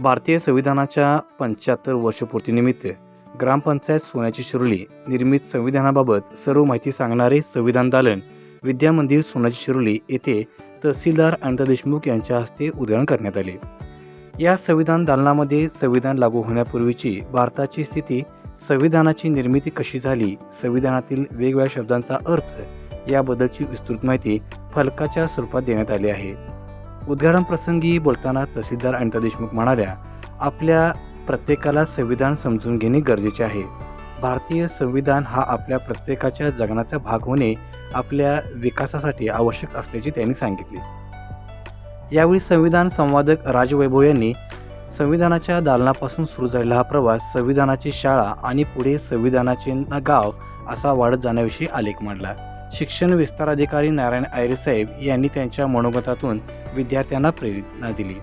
भारतीय संविधानाच्या पंच्याहत्तर वर्षपूर्तीनिमित्त ग्रामपंचायत सोन्याची शिरोली निर्मित संविधानाबाबत सर्व माहिती सांगणारे संविधान दालन विद्या मंदिर शिरोली येथे तहसीलदार अनंत देशमुख यांच्या हस्ते उद्घाटन करण्यात आले. या संविधान दालनामध्ये संविधान लागू होण्यापूर्वीची भारताची स्थिती संविधानाची निर्मिती कशी झाली संविधानातील वेगवेगळ्या शब्दांचा अर्थ याबद्दलची विस्तृत माहिती फलकाच्या स्वरूपात देण्यात आली आहे. उद्घाटन प्रसंगी बोलताना तहसीलदार अनिता देशमुख म्हणाल्या आपल्या प्रत्येकाला संविधान समजून घेणे गरजेचे आहे. भारतीय संविधान हा आपल्या प्रत्येकाच्या जगण्याचा भाग होणे आपल्या विकासासाठी आवश्यक असल्याचे त्यांनी सांगितले. यावेळी संविधान संवादक राजवैभव यांनी संविधानाच्या दालनापासून सुरू झालेला हा प्रवास संविधानाची शाळा आणि पुढे संविधानाचे गाव असा वाढत जाण्याविषयी आलेख मांडला. शिक्षण विस्तार अधिकारी नारायण आयरे साहेब यांनी त्यांच्या मनोगतातून विद्यार्थ्यांना प्रेरणा दिली.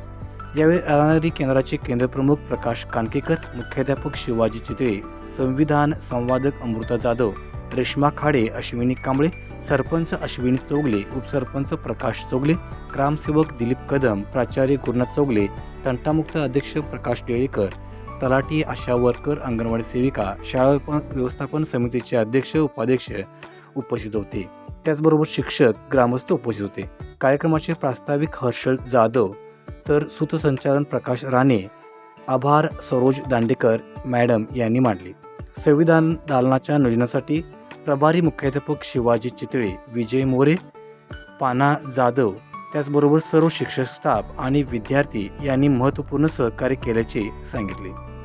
यावेळी राहणारी केंद्राचे केंद्रप्रमुख प्रकाश कानकेकर मुख्याध्यापक शिवाजी चितळे संविधान संवादक अमृता जाधव रेश्मा खाडे अश्विनी कांबळे सरपंच अश्विनी चौगले उपसरपंच प्रकाश चौगले ग्रामसेवक दिलीप कदम प्राचार्य गुरुनाथ चौगले तंटामुक्त अध्यक्ष प्रकाश डेळेकर तलाठी आशा वर्कर अंगणवाडी सेविका शाळा व्यवस्थापन समितीचे अध्यक्ष उपाध्यक्ष उपस्थित होते. त्याचबरोबर शिक्षक ग्रामस्थ उपस्थित होते. कार्यक्रमाचे प्रास्ताविक हर्षल जाधव तर सूतसंचालन प्रकाश राणे आभार सरोज दांडेकर मॅडम यांनी मांडले. संविधान दालनाच्या नियोजनासाठी प्रभारी मुख्याध्यापक शिवाजी चितळे विजय मोरे पाना जाधव त्याचबरोबर सर्व शिक्षक स्टाफ आणि विद्यार्थी यांनी महत्त्वपूर्ण सहकार्य केल्याचे सांगितले.